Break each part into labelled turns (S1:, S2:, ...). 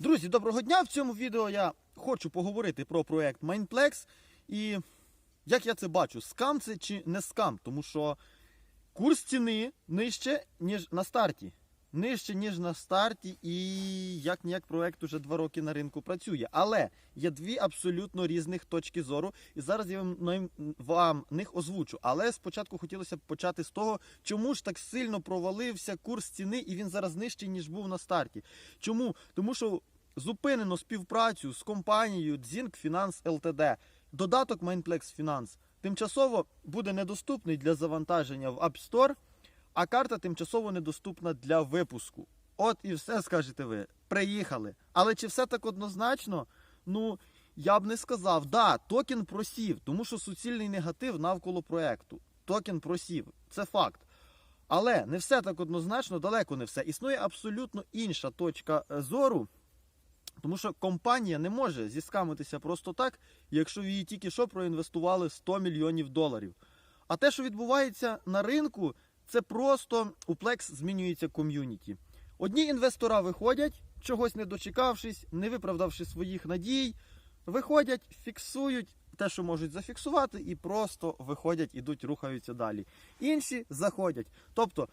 S1: Друзі, доброго дня! В цьому відео я хочу поговорити про проект Mindplex і як я це бачу, скам це чи не скам, тому що курс ціни нижче, ніж на старті. Нижче, ніж на старті, і як ніяк проект уже два роки на ринку працює. Але є дві абсолютно різних точки зору, і зараз я вам, вам них озвучу. Але спочатку хотілося б почати з того, чому ж так сильно провалився курс ціни, і він зараз нижчий, ніж був на старті. Чому? Тому що зупинено співпрацю з компанією Dzink Finance Ltd. Додаток Mindplex Finance тимчасово буде недоступний для завантаження в App Store, а карта тимчасово недоступна для випуску. От і все скажете ви. Приїхали. Але чи все так однозначно? Ну, я б не сказав. Да, токен просів, тому що суцільний негатив навколо проекту. Токен просів. Це факт. Але не все так однозначно, далеко не все. Існує абсолютно інша точка е, зору. Тому що компанія не може зіскамитися просто так, якщо в її тільки що проінвестували 100 мільйонів доларів. А те, що відбувається на ринку, це просто у Plex змінюється ком'юніті. Одні інвестора виходять, чогось не дочекавшись, не виправдавши своїх надій, виходять, фіксують те, що можуть зафіксувати, і просто виходять, ідуть, рухаються далі. Інші заходять. Тобто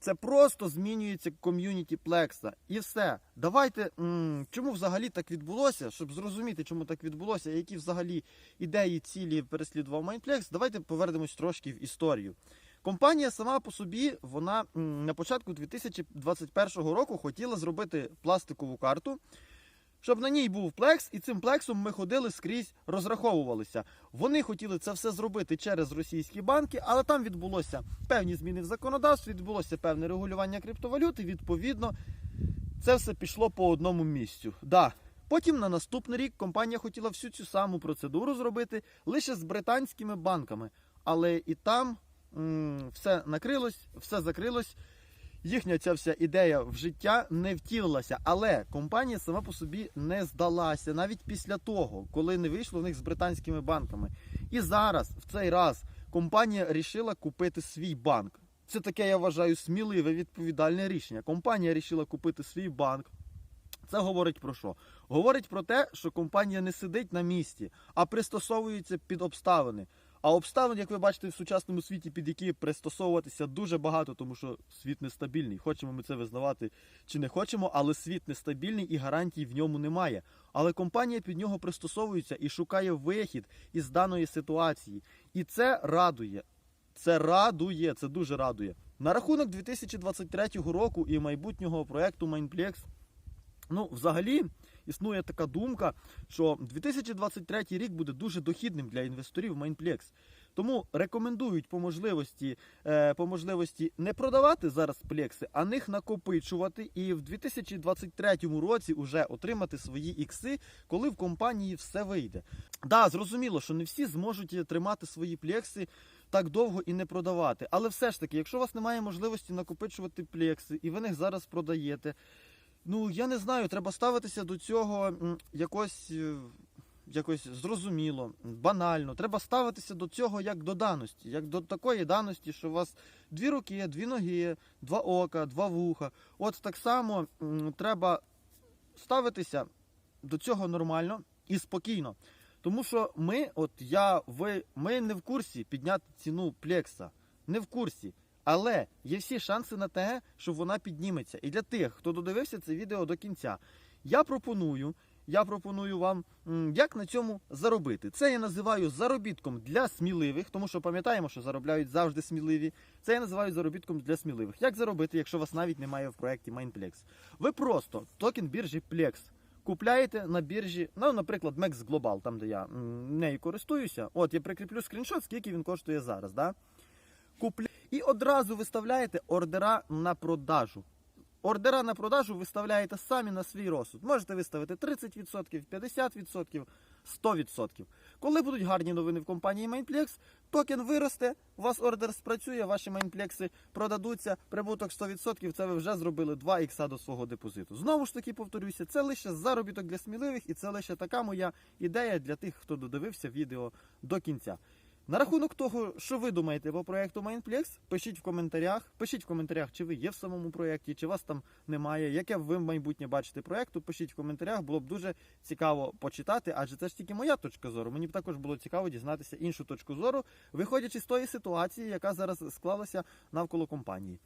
S1: це просто змінюється ком'юніті Плекса. І все. Давайте, м, чому взагалі так відбулося, щоб зрозуміти, чому так відбулося, які взагалі ідеї, цілі переслідував Майнплекс, давайте повернемось трошки в історію. Компанія сама по собі, вона на початку 2021 року хотіла зробити пластикову карту, щоб на ній був плекс, і цим плексом ми ходили скрізь, розраховувалися. Вони хотіли це все зробити через російські банки, але там відбулося певні зміни в законодавстві, відбулося певне регулювання криптовалюти. Відповідно, це все пішло по одному місцю. Да. Потім на наступний рік компанія хотіла всю цю саму процедуру зробити лише з британськими банками. Але і там все накрилось, все закрилось. Їхня ця вся ідея в життя не втілилася, але компанія сама по собі не здалася навіть після того, коли не вийшло в них з британськими банками. І зараз, в цей раз, компанія рішила купити свій банк. Це таке, я вважаю, сміливе відповідальне рішення. Компанія рішила купити свій банк. Це говорить про що? Говорить про те, що компанія не сидить на місці, а пристосовується під обставини. А обставин, як ви бачите, в сучасному світі, під які пристосовуватися дуже багато, тому що світ нестабільний. Хочемо ми це визнавати чи не хочемо, але світ нестабільний і гарантій в ньому немає. Але компанія під нього пристосовується і шукає вихід із даної ситуації. І це радує. Це радує, це дуже радує. На рахунок 2023 року і майбутнього проекту Mindplex, ну, взагалі, існує така думка, що 2023 рік буде дуже дохідним для інвесторів Mindplex. Тому рекомендують по можливості, е, по можливості не продавати зараз плекси, а них накопичувати і в 2023 році вже отримати свої ікси, коли в компанії все вийде. Да, зрозуміло, що не всі зможуть тримати свої плекси так довго і не продавати. Але все ж таки, якщо у вас немає можливості накопичувати плекси, і ви них зараз продаєте, ну я не знаю, треба ставитися до цього якось. е, Якось зрозуміло, банально. Треба ставитися до цього як до даності, як до такої даності, що у вас дві руки, дві ноги, два ока, два вуха. От так само треба ставитися до цього нормально і спокійно. Тому що ми, от я, ви, ми не в курсі підняти ціну плекса. Не в курсі. Але є всі шанси на те, що вона підніметься. І для тих, хто додивився це відео до кінця, я пропоную. Я пропоную вам, як на цьому заробити. Це я називаю заробітком для сміливих, тому що пам'ятаємо, що заробляють завжди сміливі. Це я називаю заробітком для сміливих. Як заробити, якщо вас навіть немає в проєкті Mindplex? Ви просто токен біржі Plex купляєте на біржі, ну, наприклад, Mex Global, там де я нею користуюся. От я прикріплю скріншот, скільки він коштує зараз. Да? Купля... І одразу виставляєте ордера на продажу. Ордера на продажу виставляєте самі на свій розсуд. Можете виставити 30%, 50%, 100%. Коли будуть гарні новини в компанії Mainplex, токен виросте, у вас ордер спрацює, ваші майнплекси продадуться, прибуток 100%, це ви вже зробили 2 ікса до свого депозиту. Знову ж таки повторюся, це лише заробіток для сміливих і це лише така моя ідея для тих, хто додивився відео до кінця. На рахунок того, що ви думаєте по проекту Mindplex, пишіть в коментарях. Пишіть в коментарях, чи ви є в самому проєкті, чи вас там немає. Яке ви майбутнє бачите проєкту, пишіть в коментарях. Було б дуже цікаво почитати, адже це ж тільки моя точка зору. Мені б також було цікаво дізнатися іншу точку зору, виходячи з тої ситуації, яка зараз склалася навколо компанії.